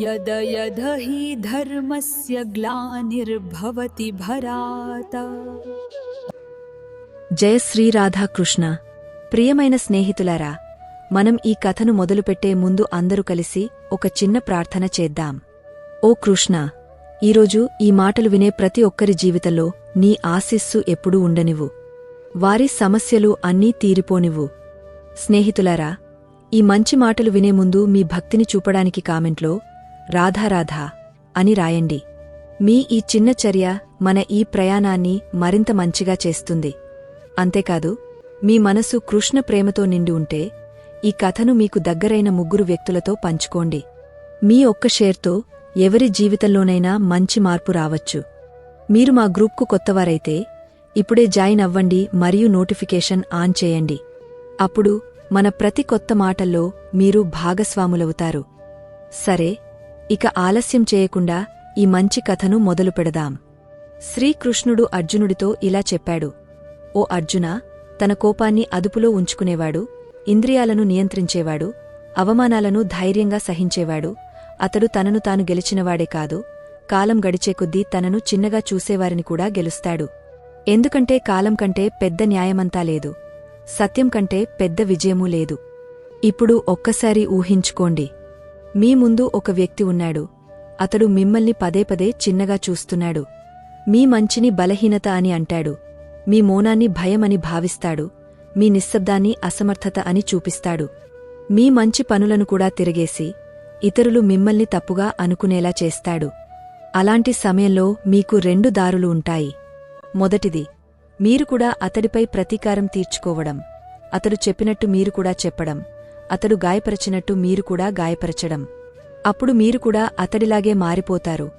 यद यद हि धर्मस्य ग्लानिर्भवति भरात జయ శ్రీరాధాకృష్ణ ప్రియమైన స్నేహితులారా మనం ఈ కథను మొదలుపెట్టే ముందు అందరూ కలిసి ఒక చిన్న ప్రార్థన చేద్దాం ఓ కృష్ణ ఈరోజు ఈ మాటలు వినే ప్రతి ఒక్కరి జీవితంలో నీ ఆశిస్సు ఎప్పుడూ ఉండనివ్వు వారి సమస్యలు అన్నీ తీరిపోనివ్వు స్నేహితులారా ఈ మంచి మాటలు వినే ముందు మీ భక్తిని చూపడానికి కామెంట్లో రాధారాధా అని రాయండి. మీ ఈ చిన్న చర్య మన ఈ ప్రయాణాన్ని మరింత మంచిగా చేస్తుంది. అంతేకాదు మీ మనసు కృష్ణ ప్రేమతో నిండి ఉంటే ఈ కథను మీకు దగ్గరైన ముగ్గురు వ్యక్తులతో పంచుకోండి. మీ ఒక్క షేర్తో ఎవరి జీవితంలోనైనా మంచి మార్పు రావచ్చు. మీరు మా గ్రూప్కు కొత్తవారైతే ఇప్పుడే జాయిన్ అవ్వండి మరియు నోటిఫికేషన్ ఆన్ చేయండి. అప్పుడు మన ప్రతి కొత్త మాటల్లో మీరు భాగస్వాములవుతారు. సరే ఇక ఆలస్యం చేయకుండా ఈ మంచి కథను మొదలు పెడదాం. శ్రీకృష్ణుడు అర్జునుడితో ఇలా చెప్పాడు. ఓ అర్జున తన కోపాన్ని అదుపులో ఉంచుకునేవాడు ఇంద్రియాలను నియంత్రించేవాడు అవమానాలను ధైర్యంగా సహించేవాడు అతడు తనను తాను గెలిచినవాడే కాదు కాలం గడిచే కొద్దీ తనను చిన్నగా చూసేవారిని కూడా గెలుస్తాడు. ఎందుకంటే కాలం కంటే పెద్ద న్యాయమంతా లేదు సత్యం కంటే పెద్ద విజయమూ లేదు. ఇప్పుడు ఒక్కసారి ఊహించుకోండి మీ ముందు ఒక వ్యక్తి ఉన్నాడు. అతడు మిమ్మల్ని పదే పదే చిన్నగా చూస్తున్నాడు. మీ మంచిని బలహీనత అని అంటాడు. మీ మౌనాన్ని భయమని భావిస్తాడు. మీ నిశ్శబ్దాన్ని అసమర్థత అని చూపిస్తాడు. మీ మంచి పనులను కూడా తిరిగేసి ఇతరులు మిమ్మల్ని తప్పుగా అనుకునేలా చేస్తాడు. అలాంటి సమయంలో మీకు రెండు దారులు ఉంటాయి. మొదటిది మీరు కూడా అతడిపై ప్రతీకారం తీర్చుకోవడం. అతడు చెప్పినట్టు మీరు కూడా చెప్పడం. అతడు గాయపరచినట్టు మీరు కూడా గాయపరచడం. అప్పుడు మీరు కూడా అతడిలాగే మారిపోతారు.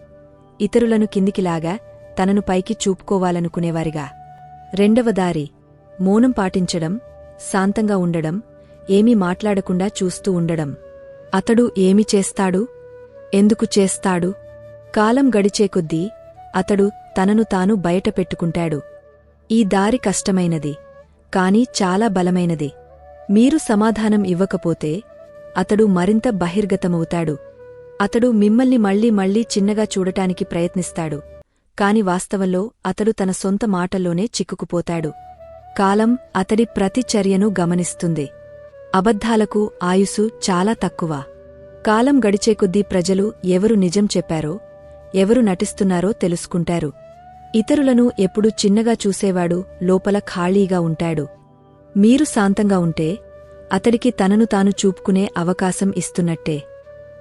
ఇతరులను కిందికిలాగా తనను పైకి చూపుకోవాలనుకునేవారిగా. రెండవ దారి మౌనం పాటించడం శాంతంగా ఉండడం ఏమీ మాట్లాడకుండా చూస్తూ ఉండడం. అతడు ఏమి చేస్తాడు? ఎందుకు చేస్తాడు? కాలం గడిచే కొద్దీ అతడు తనను తాను బయట పెట్టుకుంటాడు. ఈ దారి కష్టమైనది కాని చాలా బలమైనది. మీరు సమాధానం ఇవ్వకపోతే అతడు మరింత బహిర్గతమవుతాడు. అతడు మిమ్మల్ని మళ్ళీ మళ్ళీ చిన్నగా చూడటానికి ప్రయత్నిస్తాడు. కాని వాస్తవంలో అతడు తన సొంత మాటల్లోనే చిక్కుకుపోతాడు. కాలం అతడి ప్రతి చర్యను గమనిస్తుంది. అబద్ధాలకు ఆయుసు చాలా తక్కువ. కాలం గడిచేకొద్దీ ప్రజలు ఎవరు నిజం చెప్పారో ఎవరు నటిస్తున్నారో తెలుసుకుంటారు. ఇతరులను ఎప్పుడు చిన్నగా చూసేవాడు లోపల ఖాళీగా ఉంటాడు. మీరు శాంతంగా ఉంటే అతడికి తనను తాను చూపుకునే అవకాశం ఇస్తున్నట్టే.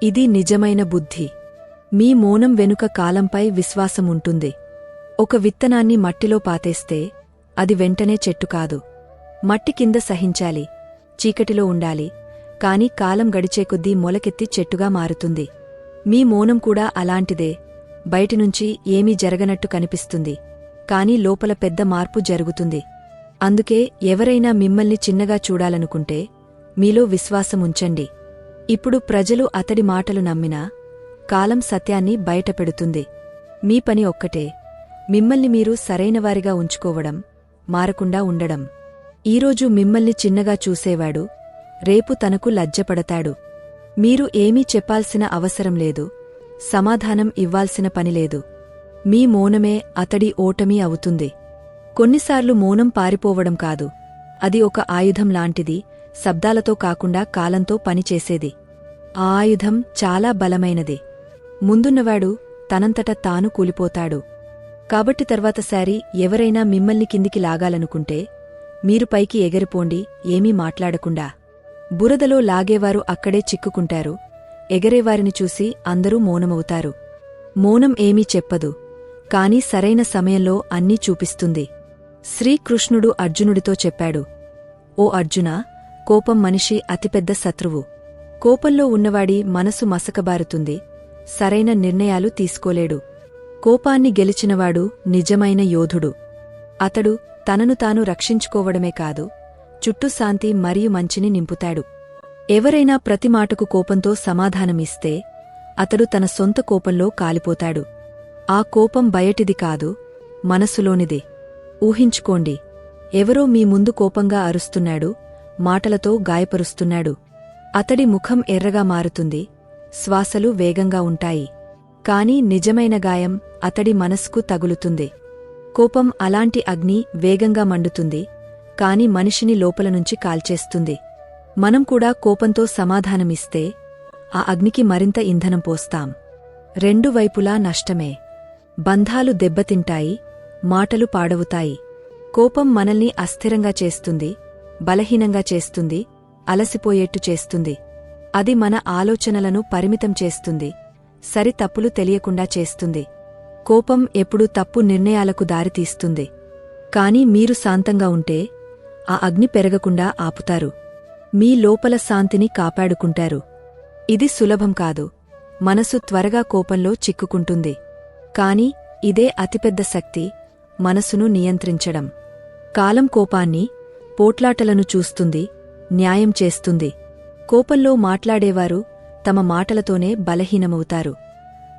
ఇది నిజమైన బుద్ధి. మీ మౌనం వెనుక కాలంపై విశ్వాసముంటుంది ఒక విత్తనాన్ని మట్టిలో పాతేస్తే అది వెంటనే చెట్టు కాదు. మట్టి కింద సహించాలి చీకటిలో ఉండాలి కాని కాలం గడిచే కొద్దీ మొలకెత్తి చెట్టుగా మారుతుంది. మీ మౌనం కూడా అలాంటిదే. బయటినుంచి ఏమీ జరగనట్టు కనిపిస్తుంది. కాని లోపల పెద్ద మార్పు జరుగుతుంది. అందుకే ఎవరైనా మిమ్మల్ని చిన్నగా చూడాలనుకుంటే మీలో విశ్వాసముంచండి. ఇప్పుడు ప్రజలు అతడి మాటలు నమ్మినా కాలం సత్యాన్ని బయటపెడుతుంది. మీ పని ఒక్కటే. మిమ్మల్ని మీరు సరైనవారిగా ఉంచుకోవడం మారకుండా ఉండడం. ఈరోజు మిమ్మల్ని చిన్నగా చూసేవాడు రేపు తనకు లజ్జపడతాడు. మీరు ఏమీ చెప్పాల్సిన అవసరం లేదు. సమాధానం ఇవ్వాల్సిన పనిలేదు మీ మౌనమే అతడి ఓటమి అవుతుంది. కొన్నిసార్లు మౌనం పారిపోవడం కాదు. అది ఒక ఆయుధం లాంటిది శబ్దాలతో కాకుండా కాలంతో పనిచేసేది. ఆ ఆయుధం చాలా బలమైనది. ముందున్నవాడు తనంతట తాను కూలిపోతాడు. కాబట్టి తర్వాతసారి ఎవరైనా మిమ్మల్ని కిందికి లాగాలనుకుంటే మీరు పైకి ఎగిరిపోండి ఏమీ మాట్లాడకుండా. బురదలో లాగేవారు అక్కడే చిక్కుకుంటారు. ఎగరేవారిని చూసి అందరూ మౌనమవుతారు. మౌనం ఏమీ చెప్పదు. కాని సరైన సమయంలో అన్నీ చూపిస్తుంది. శ్రీకృష్ణుడు అర్జునుడితో చెప్పాడు ఓ అర్జునా కోపం మనిషి అతిపెద్ద శత్రువు. కోపంలో ఉన్నవాడి మనసు మసకబారుతుంది. సరైన నిర్ణయాలు తీసుకోలేడు. కోపాన్ని గెలిచినవాడు నిజమైన యోధుడు. అతడు తనను తాను రక్షించుకోవడమే కాదు చుట్టూ శాంతి మరియు మంచిని నింపుతాడు. ఎవరైనా ప్రతి మాటకు కోపంతో సమాధానమిస్తే అతడు తన సొంత కోపంలో కాలిపోతాడు. ఆ కోపం బయటిది కాదు మనసులోనిదే. ఊహించుకోండి ఎవరో మీ ముందు కోపంగా అరుస్తున్నాడు మాటలతో గాయపరుస్తున్నాడు. అతడి ముఖం ఎర్రగా మారుతుంది శ్వాసలు వేగంగా ఉంటాయి. కాని నిజమైన గాయం అతడి మనస్కు తగులుతుంది. కోపం అలాంటి అగ్ని వేగంగా మండుతుంది కాని మనిషిని లోపల నుంచి కాల్చేస్తుంది. మనం కూడా కోపంతో సమాధానమిస్తే ఆ అగ్నికి మరింత ఇంధనం పోస్తాం. రెండు వైపులా నష్టమే. బంధాలు దెబ్బతింటాయి మాటలు పాడవుతాయి. కోపం మనల్ని అస్థిరంగా చేస్తుంది బలహీనంగా చేస్తుంది అలసిపోయేట్టు చేస్తుంది. అది మన ఆలోచనలను పరిమితం చేస్తుంది సరి తప్పులు తెలియకుండా చేస్తుంది. కోపం ఎప్పుడూ తప్పు నిర్ణయాలకు దారితీస్తుంది. కాని మీరు శాంతంగా ఉంటే ఆ అగ్ని పెరగకుండా ఆపుతారు. మీ లోపల శాంతిని కాపాడుకుంటారు. ఇది సులభం కాదు. మనసు త్వరగా కోపంలో చిక్కుకుంటుంది. కాని ఇదే అతిపెద్ద శక్తి మనసును నియంత్రించడం. కాలం కోపాన్ని పోట్లాటలను చూస్తుంది న్యాయం చేస్తుంది. కోపంలో మాట్లాడేవారు తమ మాటలతోనే బలహీనమవుతారు.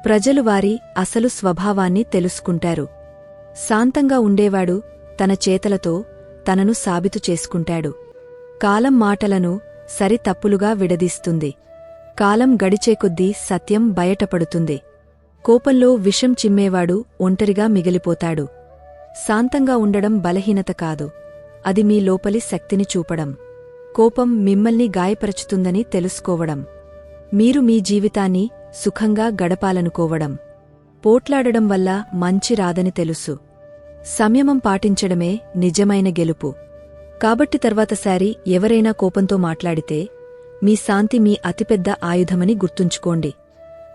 ప్రజలు వారి అసలు స్వభావాన్ని తెలుసుకుంటారు. శాంతంగా ఉండేవాడు తన చేతలతో తనను సాబితు చేసుకుంటాడు. కాలం మాటలను సరి తప్పులుగా విడదీస్తుంది. కాలం గడిచే కొద్దీ సత్యం బయటపడుతుంది. కోపంలో విషం చిమ్మేవాడు ఒంటరిగా మిగిలిపోతాడు. శాంతంగా ఉండడం బలహీనత కాదు. అది మీ లోపలి శక్తిని చూపడం. కోపం మిమ్మల్ని గాయపరచుతుందని తెలుసుకోవడం. మీరు మీ జీవితాన్ని సుఖంగా గడపాలనుకోవడం. పోట్లాడడం వల్ల మంచి రాదని తెలుసు. సంయమం పాటించడమే నిజమైన గెలుపు. కాబట్టి తర్వాతసారి ఎవరైనా కోపంతో మాట్లాడితే మీ శాంతి మీ అతిపెద్ద ఆయుధమని గుర్తుంచుకోండి.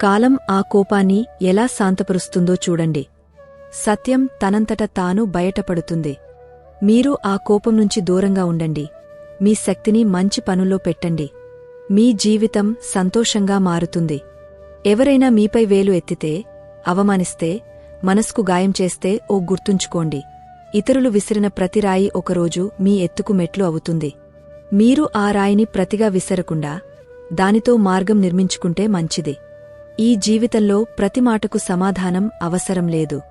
కాలం ఆ కోపాన్ని ఎలా శాంతపరుస్తుందో చూడండి. సత్యం తనంతట తాను బయటపడుతుంది. మీరు ఆ కోపం నుంచి దూరంగా ఉండండి. మీ శక్తిని మంచి పనుల్లో పెట్టండి. మీ జీవితం సంతోషంగా మారుతుంది. ఎవరైనా మీపై వేలు ఎత్తితే అవమానిస్తే మనస్కు గాయం చేస్తే ఓ గుర్తుంచుకోండి. ఇతరులు విసిరిన ప్రతి రాయి ఒకరోజు మీ ఎత్తుకు మెట్లు అవుతుంది. మీరు ఆ రాయిని ప్రతిగా విసరకుండా దానితో మార్గం నిర్మించుకుంటే మంచిది. ఈ జీవితంలో ప్రతి మాటకు సమాధానం అవసరం లేదు.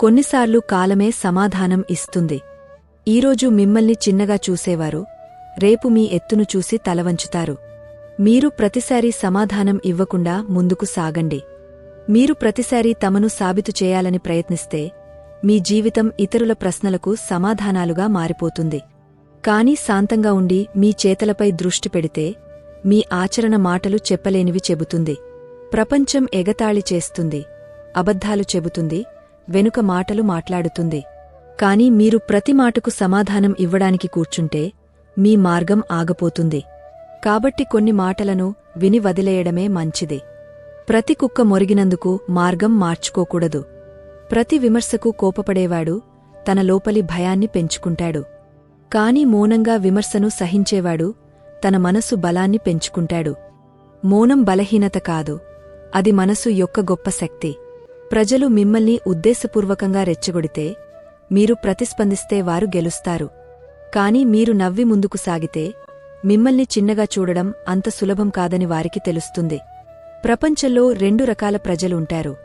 కొన్నిసార్లు కాలమే సమాధానం ఇస్తుంది. ఈరోజు మిమ్మల్ని చిన్నగా చూసేవారు. రేపు మీ ఎత్తును చూసి తలవంచుతారు. మీరు ప్రతిసారీ సమాధానం ఇవ్వకుండా ముందుకు సాగండి. మీరు ప్రతిసారీ తమను సాబితు చేయాలని ప్రయత్నిస్తే మీ జీవితం ఇతరుల ప్రశ్నలకు సమాధానాలుగా మారిపోతుంది. కాని శాంతంగా ఉండి మీ చేతలపై దృష్టి పెడితే మీ ఆచరణ మాటలు చెప్పలేనివి చెబుతుంది. ప్రపంచం ఎగతాళి చేస్తుంది. అబద్ధాలు చెబుతుంది. వెనుక మాటలు మాట్లాడుతుంది. కాని మీరు ప్రతి మాటకు సమాధానం ఇవ్వడానికి కూర్చుంటే మీ మార్గం ఆగపోతుంది. కాబట్టి కొన్ని మాటలను విని వదిలేయడమే మంచిది. ప్రతి కుక్క మొరిగినందుకు మార్గం మార్చుకోకూడదు. ప్రతి విమర్శకు కోపపడేవాడు తన లోపలి భయాన్ని పెంచుకుంటాడు. కాని మౌనంగా విమర్శను సహించేవాడు తన మనసు బలాన్ని పెంచుకుంటాడు. మౌనం బలహీనత కాదు. అది మనసు యొక్క గొప్ప శక్తి. ప్రజలు మిమ్మల్ని ఉద్దేశపూర్వకంగా రెచ్చగొడితే మీరు ప్రతిస్పందిస్తే వారు గెలుస్తారు. కాని మీరు నవ్వి ముందుకు సాగితే మిమ్మల్ని చిన్నగా చూడడం అంత సులభం కాదని వారికి తెలుస్తుంది. ప్రపంచంలో రెండు రకాల ప్రజలు ఉంటారు.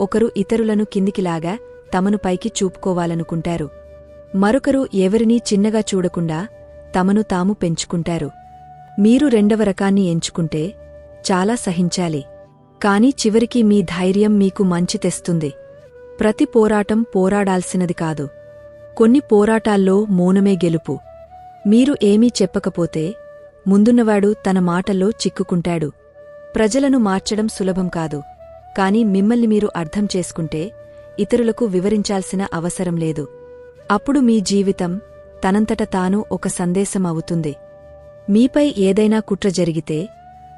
ఒకరు ఇతరులను కిందికిలాగా తమను పైకి చూపుకోవాలనుకుంటారు. మరొకరు ఎవరినీ చిన్నగా చూడకుండా తమను తాము పెంచుకుంటారు. మీరు రెండవ రకాన్ని ఎంచుకుంటే చాలా సహించాలి. కాని చివరికి మీ ధైర్యం మీకు మంచి తెస్తుంది. ప్రతి పోరాటం పోరాడాల్సినది కాదు. కొన్ని పోరాటాల్లో మౌనమే గెలుపు. మీరు ఏమీ చెప్పకపోతే ముందున్నవాడు తన మాటల్లో చిక్కుకుంటాడు. ప్రజలను మార్చడం సులభం కాదు. కాని మిమ్మల్ని మీరు అర్థం చేసుకుంటే ఇతరులకు వివరించాల్సిన అవసరం లేదు. అప్పుడు మీ జీవితం తనంతట తాను ఒక సందేశం అవుతుంది. మీపై ఏదైనా కుట్ర జరిగితే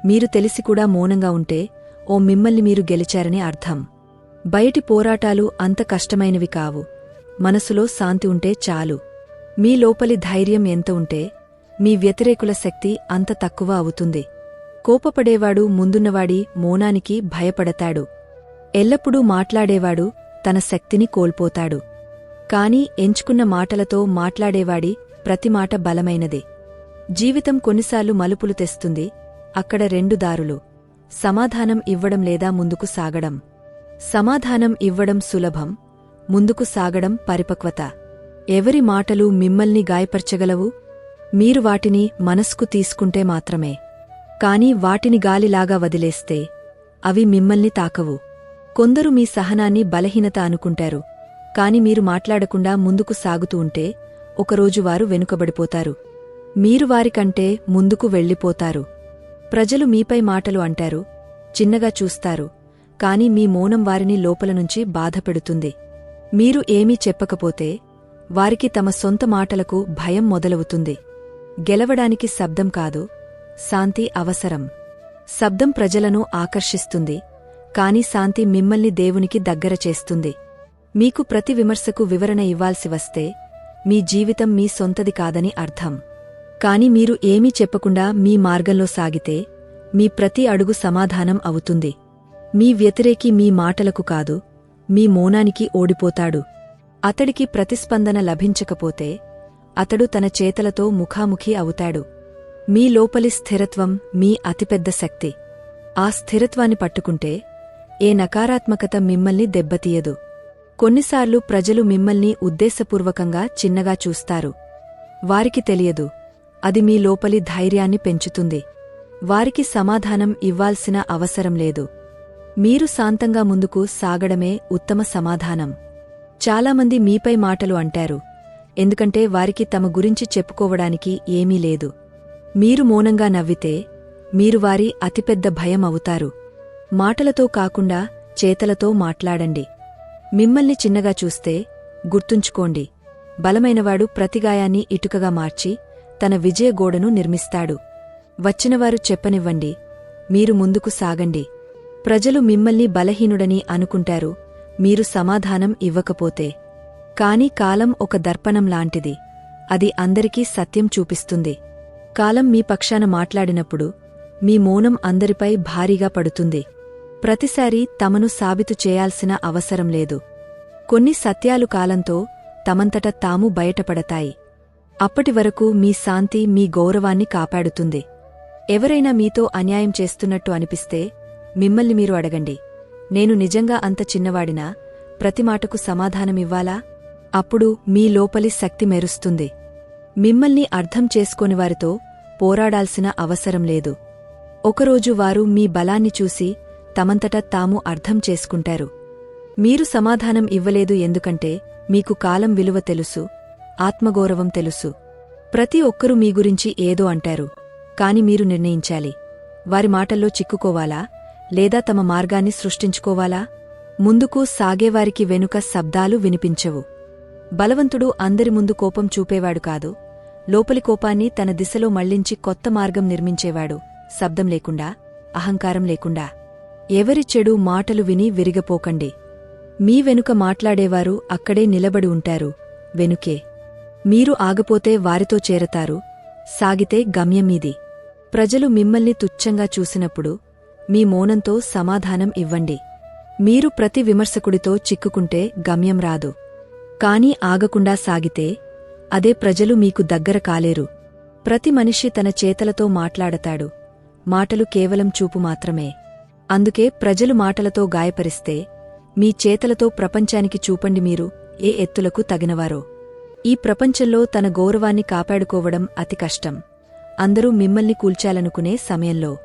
మీరు తెలిసి కూడా మౌనంగా ఉంటే ఓ మిమ్మల్ని మీరు గెలిచారని అర్థం. బయటి పోరాటాలు అంత కష్టమైనవి కావు. మనసులో శాంతి ఉంటే చాలు. మీ లోపలి ధైర్యం ఎంత ఉంటే మీ వ్యతిరేకుల శక్తి అంత తక్కువ అవుతుంది. కోపపడేవాడు ముందున్నవాడి మౌనానికి భయపడతాడు. ఎల్లప్పుడూ మాట్లాడేవాడు తన శక్తిని కోల్పోతాడు. కాని ఎంచుకున్న మాటలతో మాట్లాడేవాడి ప్రతి మాట బలమైనది. జీవితం కొన్నిసార్లు మలుపులు తెస్తుంది. అక్కడ రెండు దారులు. సమాధానం ఇవ్వడం లేదా ముందుకు సాగడం. సమాధానం ఇవ్వడం సులభం ముందుకు సాగడం పరిపక్వత. ఎవరి మాటలు మిమ్మల్ని గాయపరచగలవు? మీరు వాటిని మనస్కు తీసుకుంటే మాత్రమే. కాని వాటిని గాలిలాగా వదిలేస్తే అవి మిమ్మల్ని తాకవు. కొందరు మీ సహనాన్ని బలహీనత అనుకుంటారు. కాని మీరు మాట్లాడకుండా ముందుకు సాగుతూ ఉంటే ఒకరోజు వారు వెనుకబడిపోతారు. మీరు వారికంటే ముందుకు వెళ్ళిపోతారు. ప్రజలు మీపై మాటలు అంటారు చిన్నగా చూస్తారు కాని మీ మౌనం వారిని లోపల నుంచి బాధపెడుతుంది మీరు ఏమీ చెప్పకపోతే వారికి తమ సొంత మాటలకు భయం మొదలవుతుంది. గెలవడానికి శబ్దం కాదు శాంతి అవసరం. శబ్దం ప్రజలను ఆకర్షిస్తుంది కాని శాంతి మిమ్మల్ని దేవునికి దగ్గర చేస్తుంది. మీకు ప్రతి విమర్శకు వివరణ ఇవ్వాల్సి వస్తే మీ జీవితం మీ సొంతది కాదని అర్థం. కాని మీరు ఏమీ చెప్పకుండా మీ మార్గంలో సాగితే మీ ప్రతి అడుగు సమాధానం అవుతుంది. మీ వ్యతిరేకి మీ మాటలకు కాదు మీ మౌనానికి ఓడిపోతాడు. అతడికి ప్రతిస్పందన లభించకపోతే అతడు తన చేతలతో ముఖాముఖి అవుతాడు. మీ లోపలి స్థిరత్వం మీ అతిపెద్ద శక్తి. ఆ స్థిరత్వాన్ని పట్టుకుంటే ఏ నకారాత్మకత మిమ్మల్ని దెబ్బతీయదు. కొన్నిసార్లు ప్రజలు మిమ్మల్ని ఉద్దేశపూర్వకంగా చిన్నగా చూస్తారు. వారికి తెలియదు అది మీ లోపలి ధైర్యాన్ని పెంచుతుంది. వారికి సమాధానం ఇవ్వాల్సిన అవసరం లేదు. మీరు శాంతంగా ముందుకు సాగడమే ఉత్తమ సమాధానం. చాలామంది మీపై మాటలు అంటారు. ఎందుకంటే వారికి తమ గురించి చెప్పుకోవడానికి ఏమీ లేదు. మీరు మౌనంగా నవ్వితే మీరు వారి అతిపెద్ద భయం అవుతారు. మాటలతో కాకుండా చేతలతో మాట్లాడండి. మిమ్మల్ని చిన్నగా చూస్తే గుర్తుంచుకోండి. బలమైనవాడు ప్రతిగాయాన్ని ఇటుకగా మార్చి తన విజయగోడను నిర్మిస్తాడు. వచ్చినవారు చెప్పనివ్వండి మీరు ముందుకు సాగండి. ప్రజలు మిమ్మల్ని బలహీనుడని అనుకుంటారు మీరు సమాధానం ఇవ్వకపోతే. కాని కాలం ఒక దర్పణం లాంటిది అది అందరికీ సత్యం చూపిస్తుంది. కాలం మీ పక్షాన మాట్లాడినప్పుడు మీ మౌనం అందరిపై భారీగా పడుతుంది. ప్రతిసారీ తమను సాబితు చేయాల్సిన అవసరం లేదు. కొన్ని సత్యాలు కాలంతో తమంతట తాము బయటపడతాయి. అప్పటివరకు మీ శాంతి మీ గౌరవాన్ని కాపాడుతుంది. ఎవరైనా మీతో అన్యాయం చేస్తున్నట్టు అనిపిస్తే మిమ్మల్ని మీరు అడగండి. నేను నిజంగా అంత చిన్నవాడినా? ప్రతి మాటకు సమాధానమివ్వాలా అప్పుడు మీ లోపలి శక్తి మెరుస్తుంది. మిమ్మల్ని అర్థం చేసుకోని వారితో పోరాడాల్సిన అవసరం లేదు. ఒకరోజు వారు మీ బలాన్ని చూసి తమంతట తాము అర్థం చేసుకుంటారు. మీరు సమాధానం ఇవ్వలేదు ఎందుకంటే మీకు కాలం విలువ తెలుసు. ఆత్మగౌరవం తెలుసు. ప్రతి ఒక్కరూ మీ గురించి ఏదో అంటారు. కాని మీరు నిర్ణయించాలి. వారి మాటల్లో చిక్కుకోవాలా? లేదా తమ మార్గాన్ని సృష్టించుకోవాలా? ముందుకు సాగేవారికి వెనుక శబ్దాలు వినిపించవు. బలవంతుడు అందరి ముందు కోపం చూపేవాడు కాదు. లోపలి కోపాన్ని తన దిశలో మళ్ళించి కొత్త మార్గం నిర్మించేవాడు. శబ్దం లేకుండా అహంకారం లేకుండా. ఎవరి చెడు మాటలు విని విరిగపోకండి. మీ వెనుక మాట్లాడేవారు అక్కడే నిలబడి ఉంటారు. వెనుకే. మీరు ఆగపోతే వారితో చేరతారు. సాగితే గమ్యమీది ప్రజలు మిమ్మల్ని తుచ్చంగా చూసినప్పుడు మీ మౌనంతో సమాధానం ఇవ్వండి. మీరు ప్రతి విమర్శకుడితో చిక్కుకుంటే గమ్యం రాదు. కాని ఆగకుండా సాగితే అదే ప్రజలు మీకు దగ్గర కాలేరు. ప్రతి మనిషి తన చేతలతో మాట్లాడతాడు. మాటలు కేవలం చూపు మాత్రమే. అందుకే ప్రజలు మాటలతో గాయపరిస్తే మీ చేతలతో ప్రపంచానికి చూపండి మీరు ఏ ఎత్తులకు తగినవారో. ఈ ప్రపంచంలో తన గౌరవాన్ని కాపాడుకోవడం అతి కష్టం. అందరూ మిమ్మల్ని కూల్చాలనుకునే సమయంలో.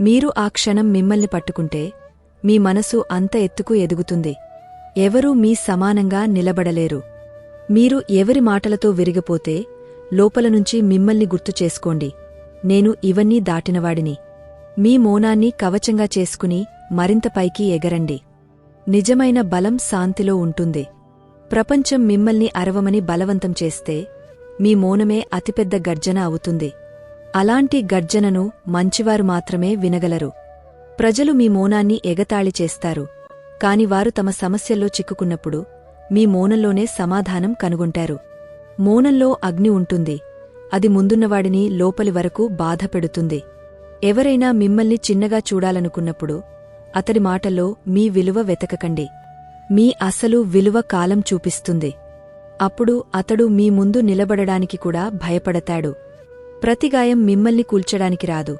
మీరు ఆ క్షణం మిమ్మల్ని పట్టుకుంటే మీ మనసు అంత ఎత్తుకు ఎదుగుతుంది. ఎవరూ మీ సమానంగా నిలబడలేరు. మీరు ఎవరి మాటలతో విరిగిపోతే లోపల నుంచి మిమ్మల్ని గుర్తు చేసుకోండి. నేను ఇవన్నీ దాటినవాడిని. మీ మౌనాన్ని కవచంగా చేసుకుని మరింత పైకి ఎగరండి. నిజమైన బలం శాంతిలో ఉంటుంది. ప్రపంచం మిమ్మల్ని అరవమని బలవంతం చేస్తే మీ మౌనమే అతిపెద్ద గర్జన అవుతుంది. అలాంటి గర్జనను మంచివారు మాత్రమే వినగలరు. ప్రజలు మీ మౌనాన్ని ఎగతాళి చేస్తారు. కాని వారు తమ సమస్యల్లో చిక్కుకున్నప్పుడు మీ మౌనంలోనే సమాధానం కనుగొంటారు. మౌనంలో అగ్ని ఉంటుంది. అది ముందున్నవాడిని లోపలి వరకు బాధపెడుతుంది. ఎవరైనా మిమ్మల్ని చిన్నగా చూడాలనుకున్నప్పుడు అతడి మాటల్లో మీ విలువ వెతకకండి. మీ అసలు విలువ కాలం చూపిస్తుంది. అప్పుడు అతడు మీ ముందు నిలబడడానికి కూడా భయపడతాడు. ప్రతి గాయం మిమ్మల్ని కూల్చడానికి రాదు.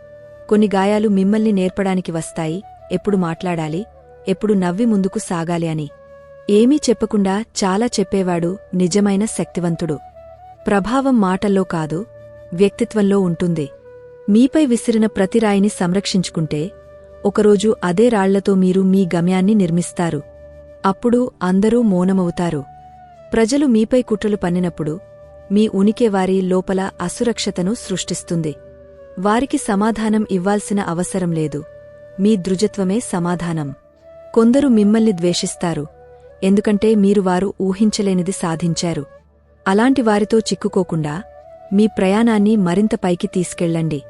కొన్ని గాయాలు మిమ్మల్ని నేర్పడానికి వస్తాయి. ఎప్పుడు మాట్లాడాలి? ఎప్పుడు నవ్వి ముందుకు సాగాలి అని. ఏమీ చెప్పకుండా చాలా చెప్పేవాడు నిజమైన శక్తివంతుడు. ప్రభావం మాటల్లో కాదు వ్యక్తిత్వంలో ఉంటుంది. మీపై విసిరిన ప్రతి రాయిని సంరక్షించుకుంటే ఒకరోజు అదే రాళ్ళతో మీరు మీ గమ్యాన్ని నిర్మిస్తారు. అప్పుడు అందరూ మౌనమవుతారు. ప్రజలు మీపై కుట్రలు పన్నినప్పుడు మీ ఉనికి వారి లోపల అసురక్షతను సృష్టిస్తుంది. వారికి సమాధానం ఇవ్వాల్సిన అవసరం లేదు. మీ దృజత్వమే సమాధానం. కొందరు మిమ్మల్ని ద్వేషిస్తారు. ఎందుకంటే మీరు వారు ఊహించలేనిది సాధించారు. అలాంటి వారితో చిక్కుకోకుండా మీ ప్రయాణాన్ని మరింత పైకి తీసుకెళ్ళండి.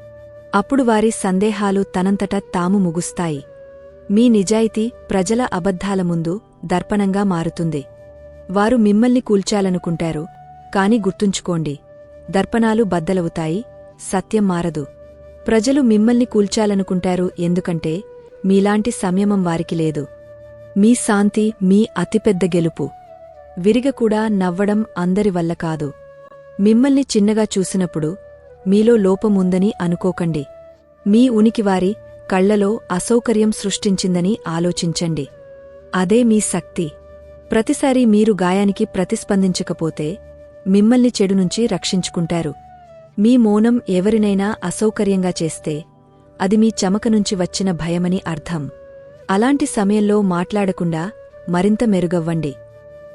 అప్పుడు వారి సందేహాలు తనంతట తాము ముగుస్తాయి. మీ నిజాయితీ ప్రజల అబద్ధాల ముందు దర్పణంగా మారుతుంది. వారు మిమ్మల్ని కూల్చాలనుకుంటారు కాని గుర్తుంచుకోండి దర్పణాలు బద్దలవుతాయి సత్యం మారదు. ప్రజలు మిమ్మల్ని కూల్చాలనుకుంటారు ఎందుకంటే మీలాంటి సంయమం వారికి లేదు. మీ శాంతి మీ అతిపెద్ద గెలుపు. విరిగకూడా నవ్వడం అందరి వల్ల కాదు. మిమ్మల్ని చిన్నగా చూసినప్పుడు మీలో లోపముందని అనుకోకండి. మీ ఉనికివారి కళ్ళలో అసౌకర్యం సృష్టించిందని ఆలోచించండి. అదే మీ శక్తి. ప్రతిసారి మీరు గాయానికి ప్రతిస్పందించకపోతే మిమ్మల్ని చెడు నుంచి రక్షించుకుంటారు. మీ మౌనం ఎవరినైనా అసౌకర్యంగా చేస్తే అది మీ చమక నుంచి వచ్చిన భయమని అర్థం. అలాంటి సమయంలో మాట్లాడకుండా మరింత మెరుగవ్వండి.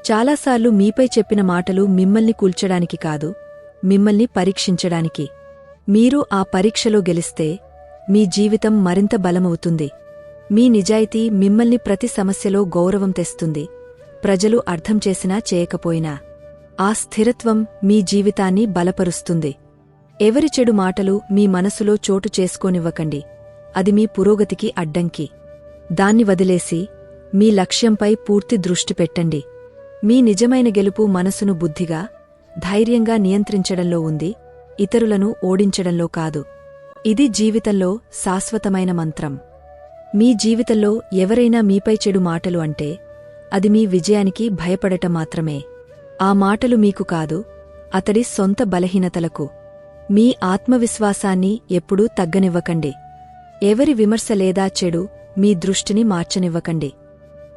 చాలాసార్లు మీపై చెప్పిన మాటలు మిమ్మల్ని కూల్చడానికి కాదు మిమ్మల్ని పరీక్షించడానికి. మీరు ఆ పరీక్షలో గెలిస్తే మీ జీవితం మరింత బలమవుతుంది. మీ నిజాయితీ మిమ్మల్ని ప్రతి సమస్యలో గౌరవం తెస్తుంది. ప్రజలు అర్థం చేసినా చేయకపోయినా. ఆ స్థిరత్వం మీ జీవితాన్ని బలపరుస్తుంది. ఎవరి చెడు మాటలు మీ మనసులో చోటు చేసుకోనివ్వకండి. అది మీ పురోగతికి అడ్డంకి. దాన్ని వదిలేసి మీ లక్ష్యంపై పూర్తి దృష్టి పెట్టండి. మీ నిజమైన గెలుపు మనసును బుద్ధిగా ధైర్యంగా నియంత్రించడంలో ఉంది ఇతరులను ఓడించడంలో కాదు. ఇది జీవితంలో శాశ్వతమైన మంత్రం. మీ జీవితంలో ఎవరైనా మీపై చెడు మాటలు అంటే అది మీ విజయానికి భయపడటం మాత్రమే. ఆ మాటలు మీకు కాదు అతడి సొంత బలహీనతలకు. మీ ఆత్మవిశ్వాసాన్ని ఎప్పుడూ తగ్గనివ్వకండి. ఎవరి విమర్శ లేదా చెడు మీ దృష్టిని మార్చనివ్వకండి.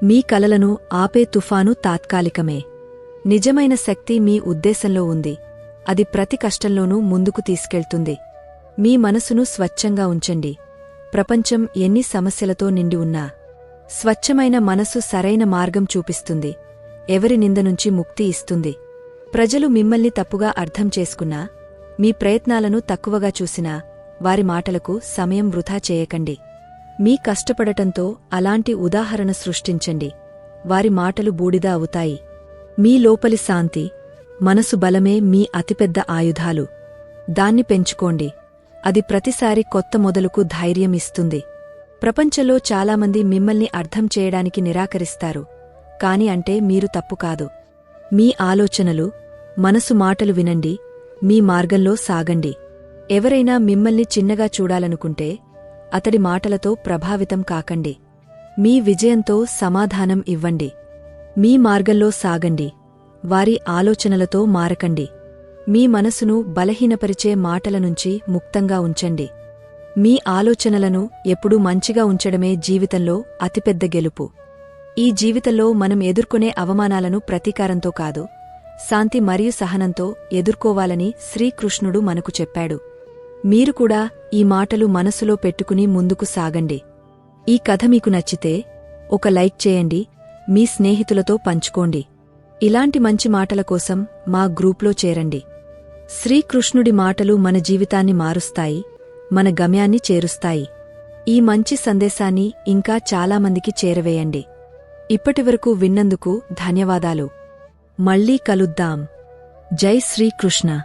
మీ కలలను ఆపే తుఫాను తాత్కాలికమే. నిజమైన శక్తి మీ ఉద్దేశంలో ఉంది. అది ప్రతి కష్టంలోనూ ముందుకు తీసుకెళ్తుంది. మీ మనసును స్వచ్ఛంగా ఉంచండి. ప్రపంచం ఎన్ని సమస్యలతో నిండి ఉన్నా స్వచ్ఛమైన మనసు సరైన మార్గం చూపిస్తుంది. ఎవరి నింద నుంచి ముక్తి ఇస్తుంది. ప్రజలు మిమ్మల్ని తప్పుగా అర్థం చేసుకున్నా మీ ప్రయత్నాలను తక్కువగా చూసినా వారి మాటలకు సమయం వృధా చేయకండి. మీ కష్టపడటంతో అలాంటి ఉదాహరణ సృష్టించండి. వారి మాటలు బూడిద అవుతాయి. మీ లోపలి శాంతి మనసు బలమే మీ అతిపెద్ద ఆయుధాలు. దాన్ని పెంచుకోండి. అది ప్రతిసారి కొత్త మొదలుకు ధైర్యం ఇస్తుంది. ప్రపంచంలో చాలామంది మిమ్మల్ని అర్థం చేయడానికి నిరాకరిస్తారు. కాని అంటే మీరు తప్పు కాదు. మీ ఆలోచనలు మనసు మాటలు వినండి. మీ మార్గంలో సాగండి. ఎవరైనా మిమ్మల్ని చిన్నగా చూడాలనుకుంటే అతడి మాటలతో ప్రభావితం కాకండి. మీ విజయంతో సమాధానం ఇవ్వండి. మీ మార్గంలో సాగండి. వారి ఆలోచనలతో మారకండి. మీ మనసును బలహీనపరిచే మాటల నుంచి ముక్తంగా ఉంచండి. మీ ఆలోచనలను ఎప్పుడూ మంచిగా ఉంచడమే జీవితంలో అతిపెద్ద గెలుపు. ఈ జీవితంలో మనం ఎదుర్కొనే అవమానాలను ప్రతీకారంతో కాదు శాంతి మరియు సహనంతో ఎదుర్కోవాలని శ్రీకృష్ణుడు మనకు చెప్పాడు. మీరు కూడా ఈ మాటలు మనసులో పెట్టుకుని ముందుకు సాగండి. ఈ కథ మీకు నచ్చితే ఒక లైక్ చేయండి మీ స్నేహితులతో పంచుకోండి. ఇలాంటి మంచి మాటల కోసం మా గ్రూప్లో చేరండి. శ్రీకృష్ణుడి మాటలు మన జీవితాన్ని మారుస్తాయి మన గమ్యాన్ని చేరుస్తాయి. ఈ మంచి సందేశాన్ని ఇంకా చాలామందికి చేరవేయండి. ఇప్పటివరకు విన్నందుకు ధన్యవాదాలు. మళ్ళీ కలుద్దాం. జై శ్రీకృష్ణ.